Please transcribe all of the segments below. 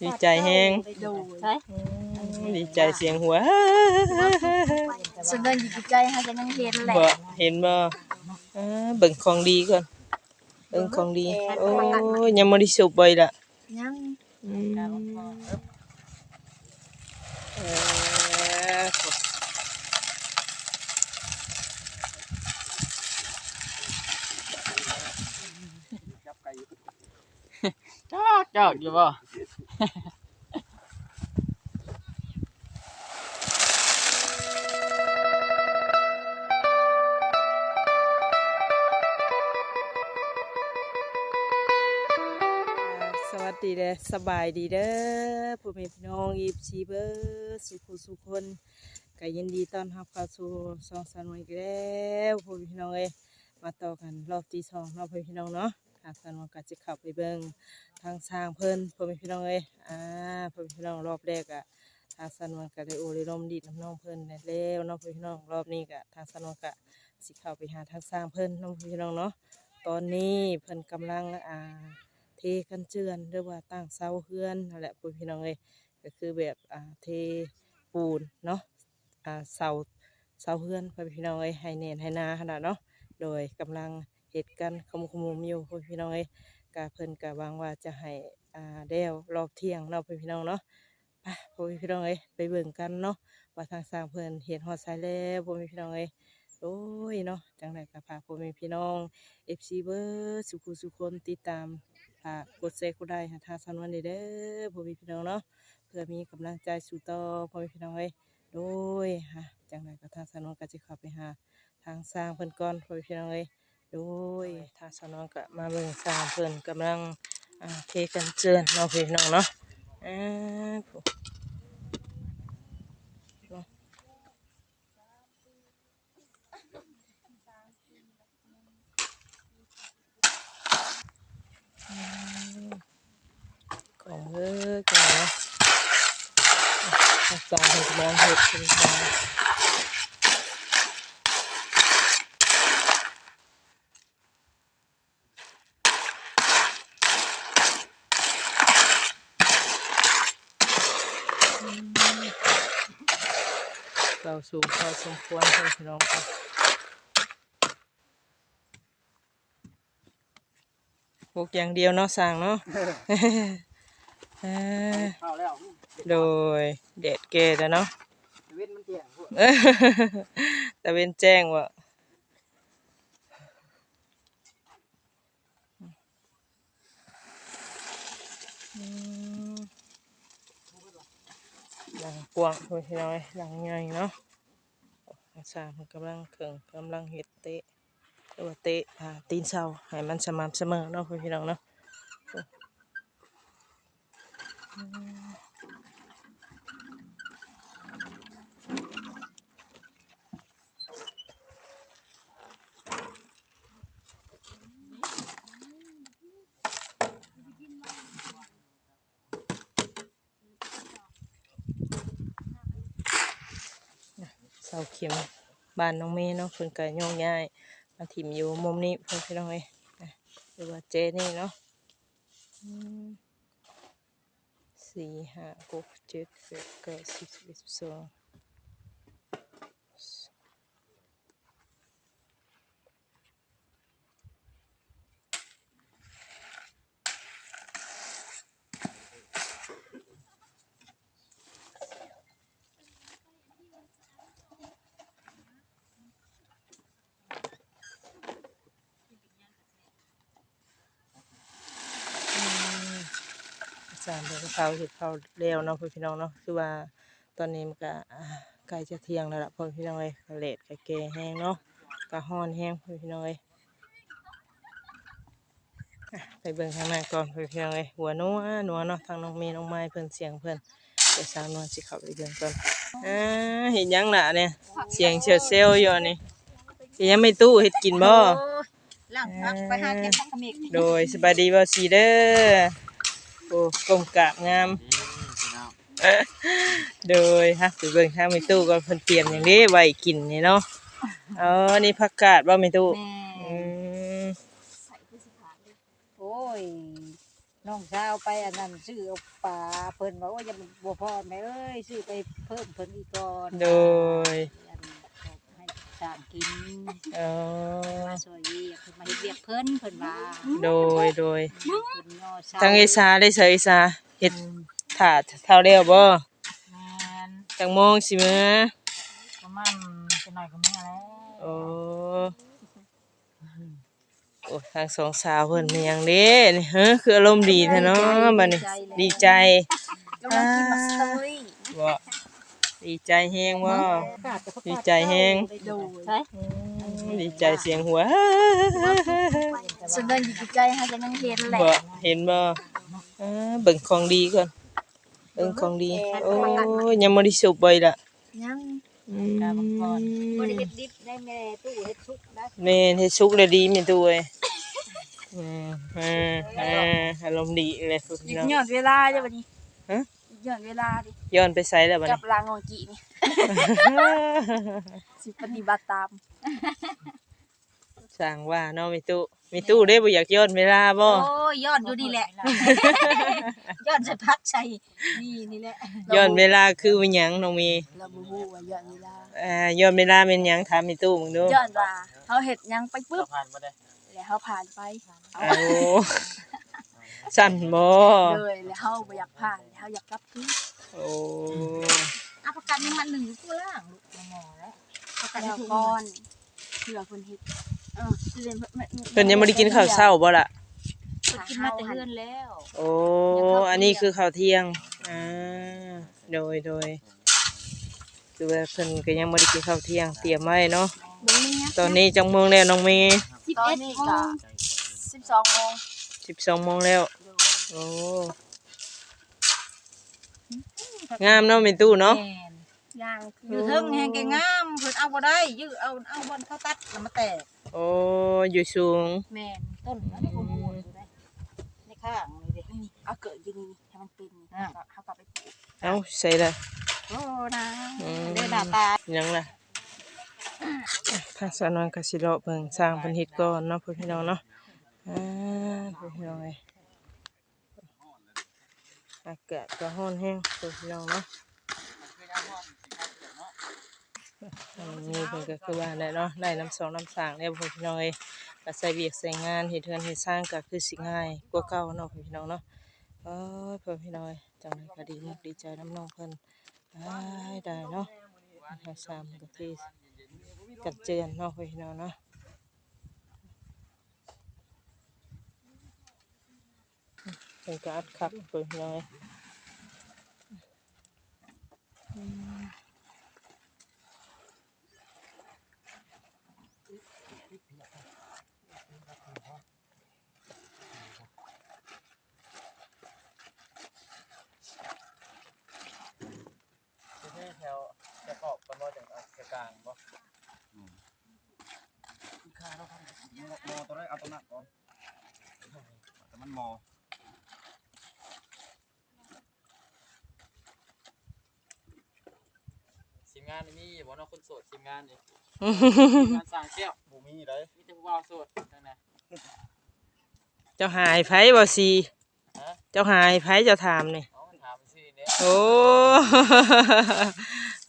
ดีใจแฮงดูใช่ดีใจเสียงหัวส่วนเดินอยู่ใจให้กันยังเห็นแหละบ่เห็นบ่เออเบิ่งของดีก่อนเบิ่งของดี โอ้ยยังบ่ได้สุบบ่อยล่ะยังอืมเออจอกจอกอยู่บ่ สวัสดีเด้อสบายดีเด้อพ่อแม่พี่น้องอีฟซีเบอร์สุขุสุขคนก็ยินดีต้อนรับเข้าสู่สองสามวันอีกแล้วพ่อแม่พี่น้องเอ้ยมาต่อกันรอบที่สองเนาะพ่อแม่พี่น้องเนาะ ทางสนวนก็จะเข้าไปเบิ่งทางสร้างเพิ่นพ่อแม่พี่น้องเอ้ยอ่าพ่อแม่พี่น้องรอบแรกอะทางสนวนก็ได้โอริลมดีดน้ำน้องเพิ่นได้แล้วเนาะพ่อแม่พี่น้องรอบนี้ก็ทางสนวนก็สิเข้าไปหาทางสร้างเพิ่นนาะพ่อแม่พี่น้องเนาะตอนนี้เพิ่นกำลังอ่าเทกันเจือนหรือว่าตั้งเสาเฮือนนั่นแหละพ่อพี่น้องเอ้ยก็คือแบบอ่าเทปูนเนาะอ่าเสาเสาเฮือนพ่อพี่น้องเอ้ยให้เน้นให้หนาขนาดเนาะโดยกำลัง เหตุกันขมุขมุมอยู่พ่อพี่น้องเอ้ยกาเพิ่นกะวางว่าจะให้อ่าเดวรอบเที่ยงเนาะพ่อพี่น้องเนาะไปพ่อพี่น้องเอ้ยไปเบิ่งกันเนาะว่าทางสร้างเพิ่นเห็นฮอดไซแล้วพ่อพี่น้องเอ้ยโอ้ยเนาะจังไดก็พาพ่อแม่พี่น้อง FC เบอร์สุขุสุคนติดตามฝากกดแชร์กดไลค์หาทางสนวนเด้อพ่อแม่พี่น้องเนาะเพื่อมีกำลังใจสู่ต่อพ่อแม่พี่น้องเอ้ยโดยฮะจังไรก็ทางสนวนก็จะเข้าไปหาทางสร้างเพิ่นก่อนพ่อแม่พี่น้องเอ้ย โดยทางสนวนก็มาเบิ่งสร้างเพิ่นกำลังอ่าเทกันเจือนเนาะพี่น้องเนาะอ่าผู้เนาะของเอ้ยก่อนเนาะทางสร้างเพิ่นกำลังเฮ็ดเป็นทาง เราสูงพอสมควรให้พี่น้องครับปลูกอย่างเดียวเนาะสั่งเนาะเอ้อเข้าแล้วโดยเด็ดเกตเนาะ เว้นมันเที่ยงพวกแต่เป็นแจ้งว่าอืมหลัง กวางพี่น้อยหลังใหญ่เนาะอาสามนกำลังเข่งกำลังเห็ดเตะหรือว่าเตะอ่าตีนเสาให้มันสม่ำเสมอเนาะพี่น้องเนาะอืมเสาเข็มบ้านน้องเมย์เนาะเพิ่นก็โยงย้ายมาถิ่มอยู่มุมนี้เพิ่นพี่น้องเอ้ยหรือว่าเจนี่เนาะสี่ห้าหกเจ็ดแปดเก้าสิบสิบเอ็ดสิบสอง สามเดือนเขาเห็ดเขาเร็วเนาะพ่อพี่น้องเนาะคือว่าตอนนี้มันก็อ่าใกล้จะเที่ยงแล้วล่ะพ่อพี่น้องเอ้ยก็เลดก็แก่แห้งเนาะก็ฮ้อนแห้งพ่อพี่น้องเอ้ยอะไปเบิ่งข้างหน้าก่อนพ่อพี่น้องเอ้ยหัวนัวนัวเนาะทางน้องเมย์น้องไม้เพิ่นเสียงเพิ่นเดี๋ยวสาวนวลสิเข้าไปเบิ่งก่อนอ่าเห็นยังล่ะเนี่ยเสียงเชียวเซลอยู่นี่เห็นยังไม่ตู้เฮ็ดกินบ่หลังพักไปหาเก็บของขมิกโดยสบายดีบ่สีเด้อโอ้กลมกราบงาม โดยฮะไปเบิ่งทางมีตู้ก็เพิ่นเตรียมอย่างนี้ไว้กินนี่เนาะอ๋อนี่ผักกาดบ่มีตู้แม่อืมโอ้ยน้องสาวไปอันนั้นซื้อเอาปลาเพิ่นว่าโอ้ยอย่าบ่พอแม่เอ้ยซื้อไปเพิ่มเพิ่นอีกก่อน โดยอันให้ สร้างกินเออมาช่วยเวียกเพิ่นมาเฮ็ดเวียกเพิ่นเพิ่นว่าโดยโดยเพิ่นย่อเสาทางเอซาได้เสยเอซาเฮ็ดถาเท่าเดียวบ่แม่นจังโมงสิมื้อประมาณจะหน่อยก็แม่แล้วโอ้โอ้ทางสองสาวเพิ่นมีหยังเด้นี่เฮ้อคืออารมณ์ดีแท้เนาะบัดนี้ดีใจกำลังกินมัสตอรี่บ่ ดีใจแฮงบ่ดีใจแฮงโดยใช่ดีใจเสียงหัวส่วนเดินอยู่ใกล้ๆให้จะยังเห็นแหละบ่เห็นบ่อ่าเบิ่งของดีก่อนเบิ่งของดีโอ้ยยังบ่ได้สุกบ่อยล่ะยังอืมบ่ได้เฮ็ดดิบได้แม่ตู้เฮ็ดสุกได้แม่นเฮ็ดสุกแล้วดีแม่นตู้เอ้ยอืมอ่าอ่าอารมณ์ดีเลยพวกหยุพี่ดน้องหย่อนเวลาจ้ะบัดนี้ฮะห ยุดหย่อนเวลาดิย้อนไปไสแล้วบัดกันี้บลางงกีนี่ สิปฏิบัติตามสร้างว่าเนาะมีตู้มีตู้ได้บ่อยากย้อนเวลาบ่โอ้ยยอดอยู่นี่แหละ ยอดจะพักใช่นี่นี่แหละย้อนเวลาคือว่าหยังน้องมีเราบ่ฮู้ว่ายอดเวลาอ่าย้อนเวลาเป็นหยังถามมีตู้มึงดูยอดว่าเขาเฮ็ดหยังไปปึ๊บผ่านมาได้แล้วเขาผ่านไปโอ้ สั่นบ่เลยแล้วเขาบ่อยากผ่านแล้วเขาอยากกลับคืนโอ้เอาประกันยังมันหนึ่งอยู่ตัวล่างลูกหมอแล้วประกันแล้วถูกก่อนเพื่อเพิ่นเฮ็ดเออสิเรียนเพิ่นยังบ่ได้กินข้าวเช้าบ่ล่ะกินมาแต่เฮือนแล้ว โอ้อันนี้คือข้าวเที่ยงอ่าโดยโดยคือว่าเพิ่นก็ยังบ่ได้กินข้าวเที่ยงเตรียมไว้เนาะบ่มีหยังตอนนี้จังโมงแล้วน้องเมย์ตอนนี้ก็12โมง12โมงแล้ว โอ้งามเนาะแม่ตู้เนาะ แม่นย่างคือยู่อเทิงแฮงแกงามเพิ่นเอาบ่ได้ยื้อเอาเอาบอนเขาตัดแล้วมาแตกโอ้อยู่สูง แม่นต้นอันนี้บ่ฮู้อยู่ได้ในข้างนี่เด้นี่เอาเกิดอยู่นี่ให้มันเป็นนี่อ่าเขากลับไปปลูกเอ้าใส่ละ โอ้นะอืม เด้อหน้าตา ยังล่ะทางสาวนอนกสิเลาะเบิ่งสร้างเพิ่นเฮ็ดก่อนเนาะเพื่อนพี่น้องเนาะอ่าเพื่อนพี่น้องเอ้ย อากาศก็ร้อนแฮงเพื่อนพี่น้องเนาะอันนี้เพิ่นก็คือว่าได้เนาะได้น้ำสองน้ำสางแล้วเพื่อนพี่น้องเอ้ยก็ใส่เวียกใส่งานเฮ็ดเทือนเฮ็ดสร้างก็คือสิง่ายกว่าเก่าเนาะพ่อพี่น้องเนาะเอ้ยพ่อพี่น้องเอ้ยจังไดก็ดีมุกดีใจน้ำน้องเพิ่นได้ได้เนาะสามกะทิกันเจือนเนาะพี่น้องเนาะ เป็นกอัดคักพี่น้องเอ้ยแถวจะออกประมาณจากกลางบ่ค่าเราทำมอตัวแรกเอาตัวหนักก่อนแต่มันมอทีมงานนี่บ่เนาะคนโสดทีมงานนี่งานสร้างเชี่ยวบ่มีเลยมีแต่ผู้บ่าวโสดนั่นน่ะเจ้าหายไผบ่สีฮะเจ้าหายไผเจ้าถามนี่เอาถามชื่อเนี่ยโอ้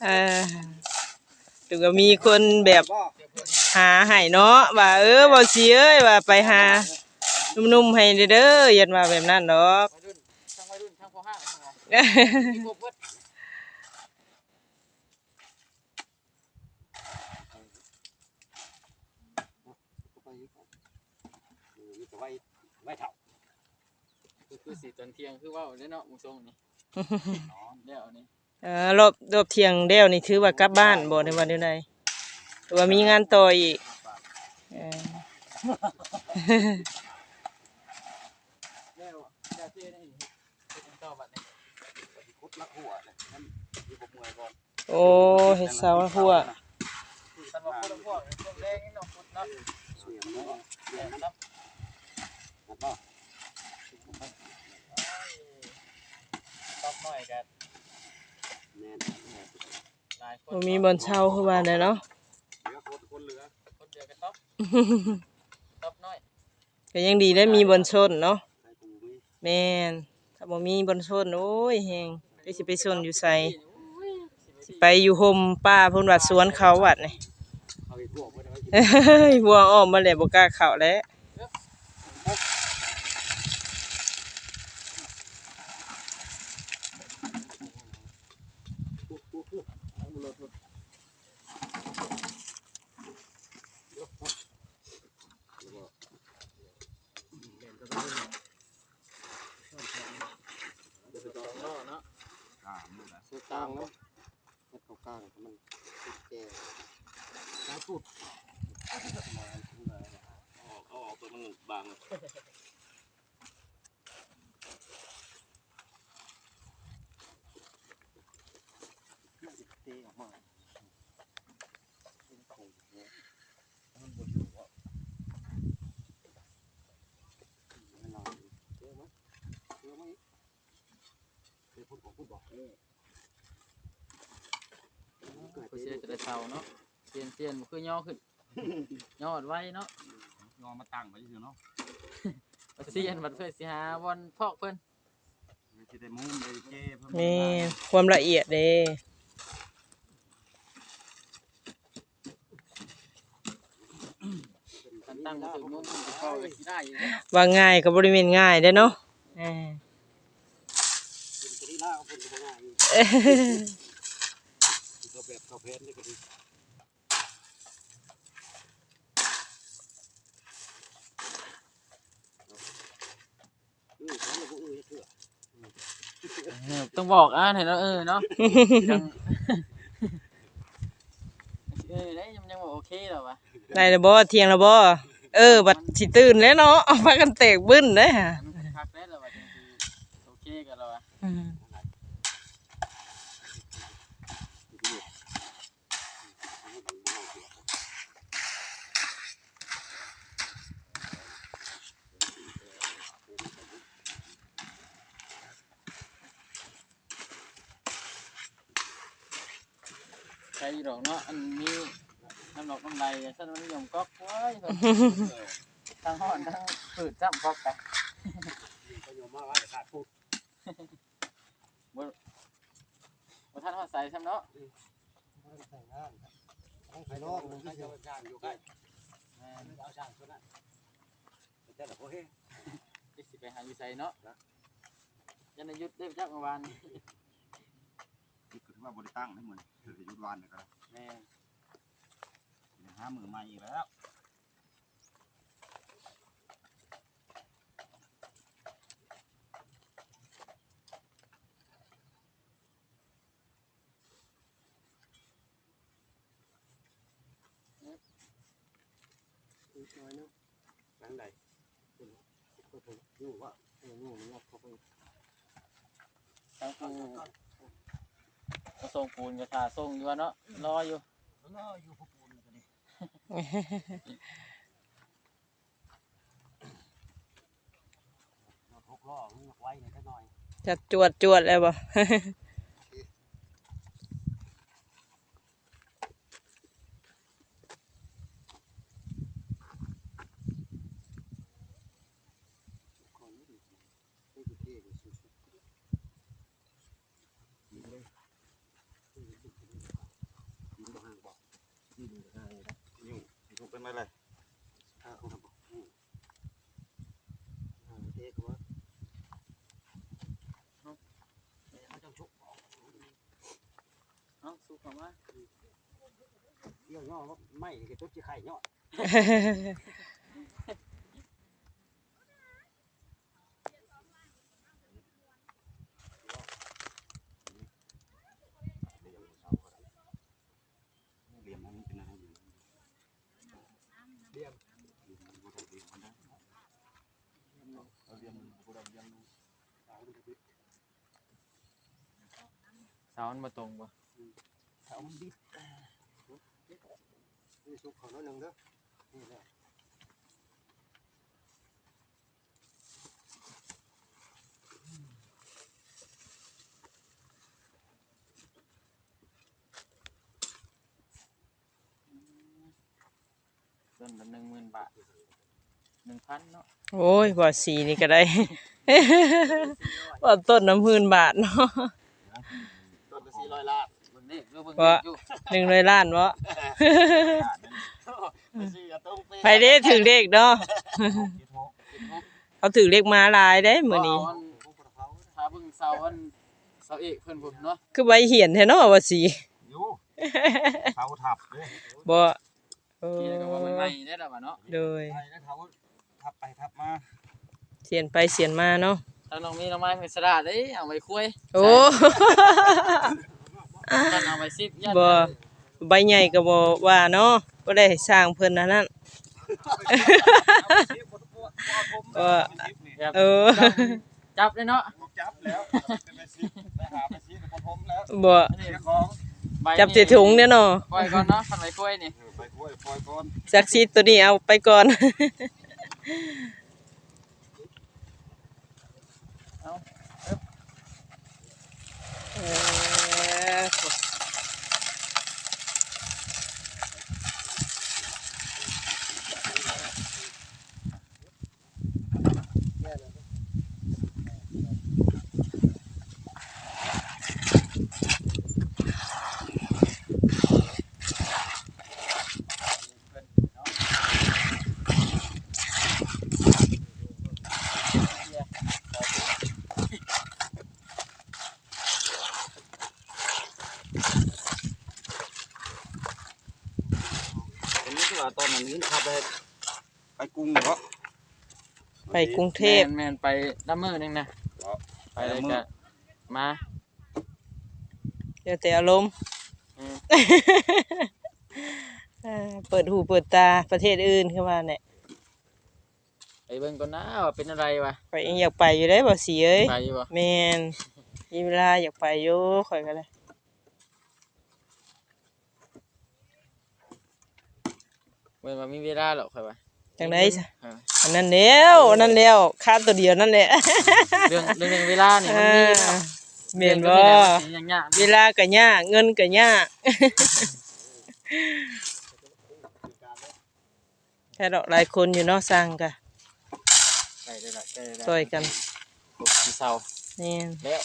เออถึงก็มีคนแบบบ่หาให้เนาะว่าเออบ่สีเอ้ยว่าไปหาหนุ่มๆให้เด้อๆอย่ามาแบบนั้นดอกวัยรุ่นทั้งวัยรุ่นทั้งพ่อห้างทั้งหม อมีครบเบิดคือสีตอนเที่ยงคือว่าเนาะมุงทรงนี่เดี๋ยวนี่เออรอบรอบเที่ยงเดียวนี่ถือว่ากลับบ้านบ่ในวันเดียวใดหรือว่ามีงานต่ออีกเออเดี๋ยวเดี๋ยวเจ๊นี่เป็นต่อบัดนี้คุดลักหัวเลยนั่นอยู่กับมวยก่อนโอ้เฮ็ดเสาหัวตันว่าคุดพวกช่วงแรกนี่เนาะคุดเนาะเสียงเนาะ ตอบหน่อยกันหลายคนบ่มีบ่อนเช่าคือว่าได้เนาะเหลือคนคนเหลือคนเดียวกันต๊อบต๊อบน้อยก็ยังดีได้มีบ่อนชนเนาะแม่นถ้าบ่มีบนชนโอ้ยแฮงจะสิไปชนอยู่ไสสิไปอยู่ห่มป้าเพิ่นว่าสวนเขาวัดนี่เอาไปพวกไว้ไว้กินเอ้ยวัวอ้อมมาแล้วบ่กล้าเข้าแล้ว เอามือลดเดี๋ยวไปต่อเนาะเนาะอ่ามือละสุด กลางเนาะเฮ็ดเข้ากลางให้มันติดแก่กลางสุดเอาเอาออกตัวมันบางเตะออกมาเป็นโคงเนี่ยมันบดหัวไม่นอนเจอมั้ยเจอมั้ยเดี๋ยวพูดบอกพูดบอกเออ ก็เสียจะได้เท่าเนาะเปลี่ยนเปลี่ยนคือย่อขึ้นย่อดไว้เนาะงอมาตั้งไว้ซื่อเนาะบัดเสียนบัดเพื่อสิหาบอลพอกเพิ่นไม่ใช่ได้มุ้งได้เจ้เพิ่มแม่ความละเอียดเด้กันตั้งบ่ถึงมุมมันเข้าก็สิได้อยู่เนาะว่าง่ายก็บ่ได้แม่นง่ายเด้อเนาะเออเป็นตัวนี้ล่าเอาเป็นตัวง่าย เข้าเพชรนี่ก็ดีอือฉันเลยกูอือเถื่อเออต้องบอกอ่านให้เนาะเออเนาะจังเออได้ยังยังบ่โอเคแล้ววะได้แล้วบ่เที่ยงแล้วบ่เออ บัดสิตื่นแล้วเนาะพากันแตกบึ้นเด้อฮะมันคักแล้วแล้ววะจังสิโอเคกันแล้ววะ อืมใช่ดอกเนาะ อันนี้น้ำดอกน้ำใดซั่นมันนิยมก๊อกไว้เพิ่นทั้งฮ้อนทั้งฝืดจ้ำก๊อกไปก็ยอมมาว่าจะขาดพูดบ่ทันฮอดใส่ซ้ำเนาะแต่งงานต้องไปนอกให้เจ้าช่างอยู่ใกล้เจ้าช่างคนนั้นเจ้าแต่พวกเฮ้สิสิไปหาอยู่ใส่เนาะยันได้หยุดได้จักเมื่อวานนี้นี่คือว่าบริตั้งให้เหมือน ถือยุดวันนะครับแม่ห้ามือใหม่อีกแล้ว น้อยเนาะหลังใดก็ถูกอยู่ว่าเอองูมันงอกเข้าไป ทั้งปูก็ส่ งปูนก็ท่าส่งอยู่ว่าเนาะรออยู่เนาะอยู่พวกปูนกันนี่หกล้อมันไว้ในแค่น้อยจัดจวดจวดแล้วบ่ คนนี้ดีนี่คือเท่เลยสุดๆยิงเลยยิงบ่ห่างบอกยิงห่างเลยยิง ยิงเป็นอะไรถ้าเขาทำบอกห่างเท่กว่าเขาจะชุบ เอ้าสู้เข้ามา เกี่ยวย่อว่าไม่ก็ตุ๊ดจีไข่ย่อเหลี่ยมมันเป็นอะไรอยู่เหลี่ยมเหลี่ยมมันก็เหลี่ยมมันได้เอาเหลี่ยมมันก็ได้เหลี่ยมมันเอาดูดิ เสามันบ่ตรงบ่ เอามันดิ นี่สุกเขาน้อยหนึ่งเด้อนี่แหละต้นละ10,000บาทหนึ่งพันเนาะโอ้ยบ่สีนี่ก็ได้ บ่ต้นน้ำพื้นบาทเนาะต้นละสี่ร้อยล้าน เบิ่งเลขดูเบิ่งว่าเลขดูหนึ่งร้อยล้านบ่ไปซื้อกระตุ้งไปเด้ถึงเลขเนาะเขาถือเลขมาหลายเด้มื้อนี้ว่าเอาอัถ้าเบิ่งเสาอันเสาเอกเพิ่นพุ่นเนาะคือใบเหียนแท้เนาะว่าสีอยู่เขาทับเลยบ่โอ้ที่ก็ว่าใหม่ๆได้แล้วว่าเนาะโดยไปแล้วเขาทับไปทับมาเสียนไปเสียนมาเนาะถ้าน้องมีน้องไม้เพิ่นสลาดเด้เอาไว้คุยโอ้ ท่านเอาไว้ซิบยันบ่ใบใหญ่ก็บ่ว่าเนาะบ่ได้สร้างเพิ่นอันนั้นเออแบบเออจับเลยเนาะจับแล้วไปซิไปหาไปซิกับผมแล้วบ่อันนี้เจ้าของใบจับใส่ถุงเนี่ยเนาะปล่อยก่อนเนาะคันไว้คุยนี่เออไปกล้วยปล่อยก่อนซักซีดตัวนี้เอาไปก่อน อ อันนี้คือว่าตอนนั้นนี้ขับไปไปกรุงเหรอไปกรุงเทพแม่นๆไปดํมือหนึงนะไปเลยก็มาเดี๋ยวแต่อารมณ์อืมเออเปิดหูเปิดตาประเทศอื่นขึ้นมาเนี่ยไปเบิ่งก่อนนะว่าเป็นอะไรวะข่อยเองอยากไปอยู่ได้บ่สีเอ้ยไปอยู่บ่แม่นมีเวลาอยากไปอยู่ข่อยก็เลย เว้นว่ามีเวลาหรอกค่อยว่าจังได๋ซะเอออันนั้นแล้วอันนั้นแล้วคาดตัวเดียวนั่นแหละเรื่องเรื่องเรื่องเวลานี่เอมันมีอเนาะแม่นบ่เรื่องตัวนี้เนี่ยมันสิยากเวลาก็ยากเงินก็ยากแค่ดอกหลายคนอยู่เนาะสร้างก็ๆได้ได้ได้ได้ได้ช่วยกันปลูกที่เสานี่แล้ว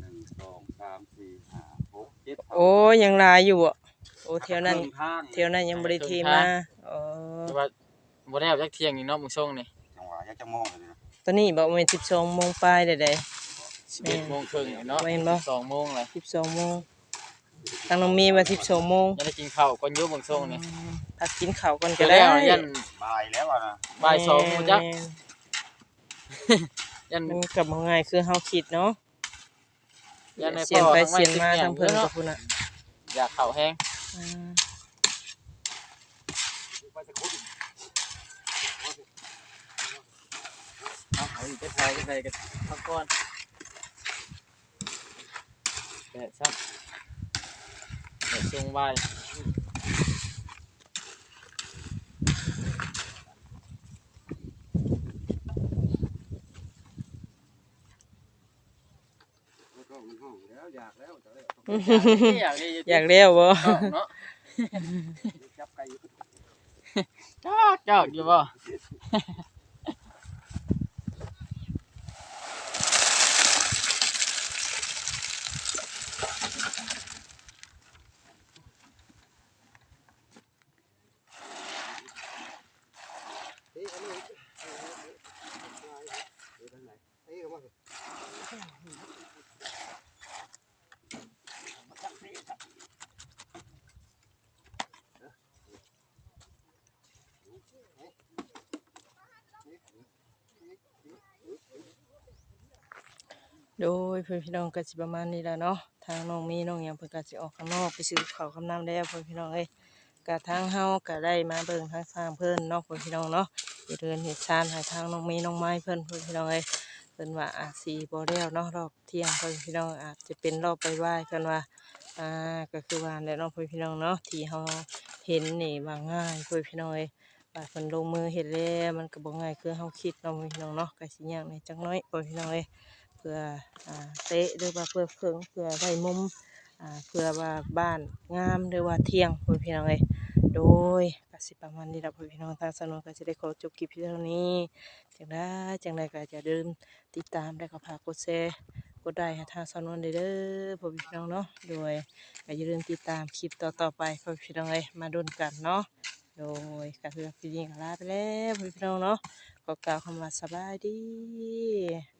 หนึ่งสองสามสี่ห้าหกเจ็ด โอ้ยังหลายอยู่อะโอ้เที่ยวนั้นครึ่งทางเที่ยวนั้นยังบ่ได้เทมาอ๋อแต่ว่าบ่ได้เอาจักเที่ยงนี่เนาะมึงส่งนี่จังหวะอยากจะมองเลยนะตอนนี้บอกว่าสิบสองโมงปลายได้ได้ 11โมงครึ่งนี่เนาะแม่นบ่2โมงเลยสิบสองโมงทางน้องมีมาสิบสองโมงยังได้กินข้าวก่อนอยู่มึงส่งนี่พักกินข้าวก่อนก็ก็ได้แล้วยันบ่ายแล้วอะนะบ่ายสองโมงจักแม่นยันมันกลับมาง่ายคือเฮาคิดเนาะ ยันในเสียนพ่อไปทางไม้เสียนมาสิบทางเพิ่นเนาะกับพุ่นน่ะอยากข้าวแห้งอ่าเอาเอาอีกจะใส่จะใส่กันพักก่อนแต่ซักเดี๋ยวส่งบ่ายแล้วอยากแล้วจะได้ อยากได้อยากเลี้ยวบ่เนาะจับไก่อยู่เจ้าเจ้าอยู่บ่ โดยเพื่อนพี่น้องก็สิประมาณนี้แล้วเนาะทางน้องมีน้องยังเพิ่นก็สิออกข้างนอกไปซื้อข้าวคำน้ำแล้วเพื่อนพี่น้องเอ้ยก็ทางเฮาก็ได้มาเบิ่งทางทางเพิ่อนเนาะเพื่อนพี่น้องเนาะเดินเฮ็ดชานให้ทางน้องมีน้องไม้เพิ่อนเพื่อนพี่น้องเอ้ยเพิ่นว่าอาจสิบ่แล้วเนาะรอบเที่ยงเพิ่นพี่น้องอาจจะเป็นรอบบ่ายๆเพิ่นว่าอ่าก็คือว่าและเนาะเพื่อนพี่น้องเนาะที่เฮาเห็นนี่ว่าง่ายเพื่อนพี่น้องเอ้ยว่าเพิ่นลงมือเฮ็ดแล้วมันก็บ่ง่ายคือเฮาคิดเนาะเพื่อนพี่น้องเนาะก็สิยากในจักน้อยเพื่อนพี่น้องเอ้ย เพื่อเตะหรือว่าเพื่อเพิงเพื่อได้มุมเพื่อว่าบ้านงามหรือว่าเที่ยงพ่อพี่น้องเอ้ยโดยกสิประมาณนี้ละพ่อพี่น้องทางสนุนก็จะได้ขอจบคลิปเพียงเท่านี้จังได้จังใดก็จะเดินติดตามได้ก็ฝากดแชร์กดได้ทางสนุนได้เด้อพ่อพี่น้องเนาะโดยก็อย่าลืมติดตามคลิปต่อๆไปพ่อพี่น้องเอ้ยมาดุนกันเนาะโดยก็คือพี่ยิงลาไปแล้วพ่อพี่น้องเนาะก็กล่าวคำว่าสบายดี